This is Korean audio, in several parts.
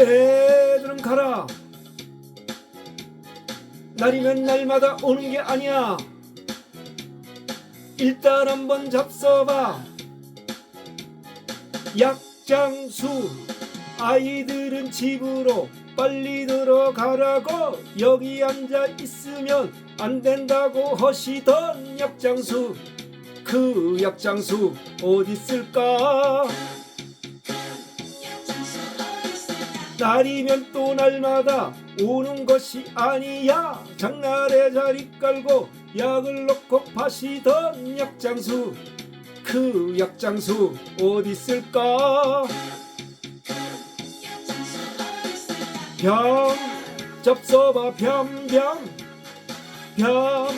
애들은 가라. 날이면 날마다 오는 게 아니야. 일단 한번 잡숴봐. 약장수 아이들은 집으로 빨리 들어가라고 여기 앉아 있으면 안 된다고 하시던 약장수. 그 약장수 어디 있을까 날이면 또 날마다 오는 것이 아니야. 장날에 자리 깔고 약을 넣고 파시던 약장수. 그 약장수 어디 있을까? 병 접숴봐 병병 병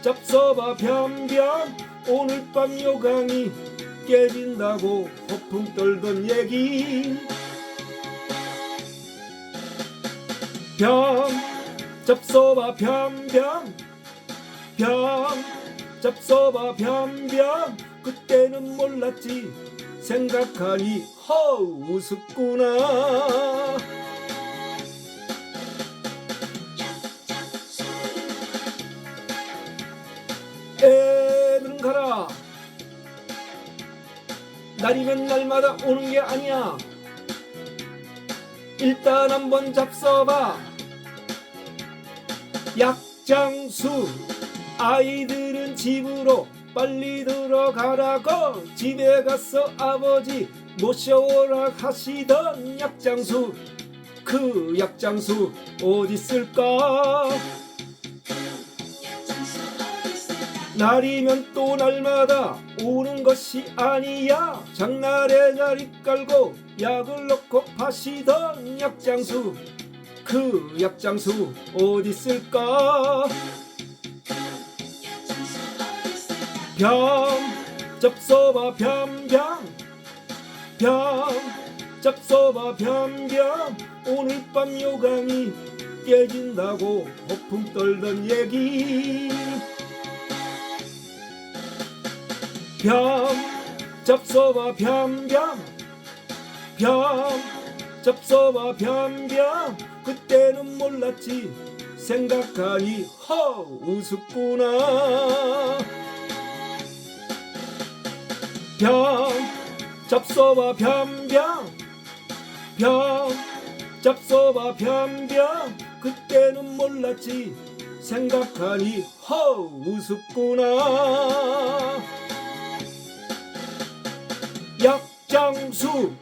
접숴봐 병병 오늘 밤 요강이 깨진다고 허풍 떨던 얘기 병 접숴봐 병병. 병 접숴봐 병병. 그때는 몰랐지. 생각하니 허 우습구나. 애들은 가라. 날이면 날마다 오는 게 아니야 일단 한번 잡숴봐. 약장수 아이들은 집으로 빨리 들어가라고 집에 가서 아버지 모셔오라 하시던 약장수. 그 약장수 어디 있을까 날이면 또 날마다 오는 것이 아니야. 장날에 자리 깔고 약을 넣고 파시던 약장수. 그 약장수 어디 있을까? 병 접숴봐 병병 병 접숴봐 병병 오늘 밤 요강이 깨진다고 허풍 떨던 얘기 병 접숴봐 병병 병 접숴봐 병병 그때는 몰랐지. 생각하니 허 우습구나. 병 접숴봐 병병 병 접숴봐 병병 그때는 몰랐지. 생각하니 허 우습구나 약장수